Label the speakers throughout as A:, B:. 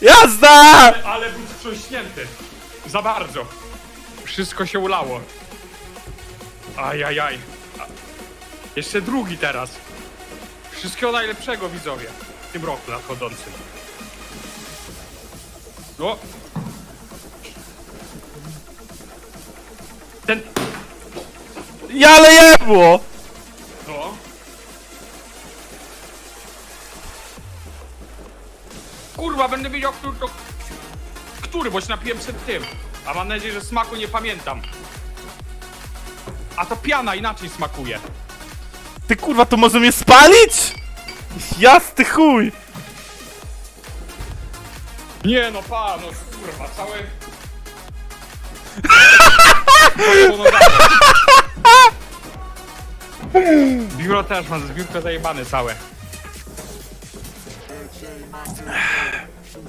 A: Jazda!
B: Ale był wstrząśnięty. Za bardzo. Wszystko się ulało. Ajajaj. A- Jeszcze drugi teraz. Wszystkiego najlepszego widzowie. W tym roku nadchodzącym. O! Ten...
A: Ja ale jebło!
B: Kurwa, będę wiedział, który to... Który, bo się napiłem przed tym. A mam nadzieję, że smaku nie pamiętam. A to piana inaczej smakuje.
A: Ty kurwa, to może mnie spalić? Jasny chuj!
B: Nie no, pa, no kurwa, całe... Biuro też mam, biurko zajebane całe.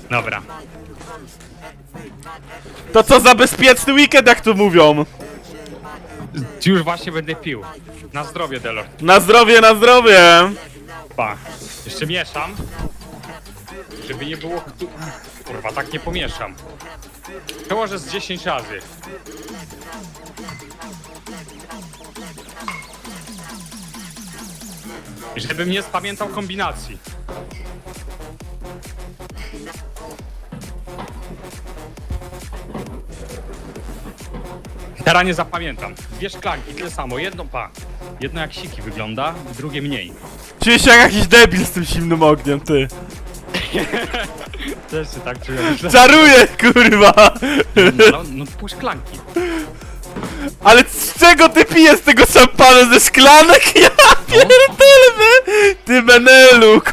B: Dobra.
A: To co za bezpieczny weekend, jak to mówią?
B: Już właśnie będę pił. Na zdrowie, Delor.
A: Na zdrowie, na zdrowie!
B: Pa. Jeszcze mieszam. Żeby nie było... ktu- Kurwa, tak nie pomieszam. Przełożę z 10 razy. Żebym nie spamiętał kombinacji. Teraz nie zapamiętam. Dwie szklanki, tyle samo. Jedno pa. Jedno jak siki wygląda, drugie mniej.
A: Czuję się jak jakiś debil z tym zimnym ogniem, ty.
B: Też się tak czuję.
A: Czaruję, kurwa!
B: No, no pół szklanki.
A: Ale z czego ty pijesz tego szampana ze szklanek? Ja pierdolę! Ty menelu, kurwa!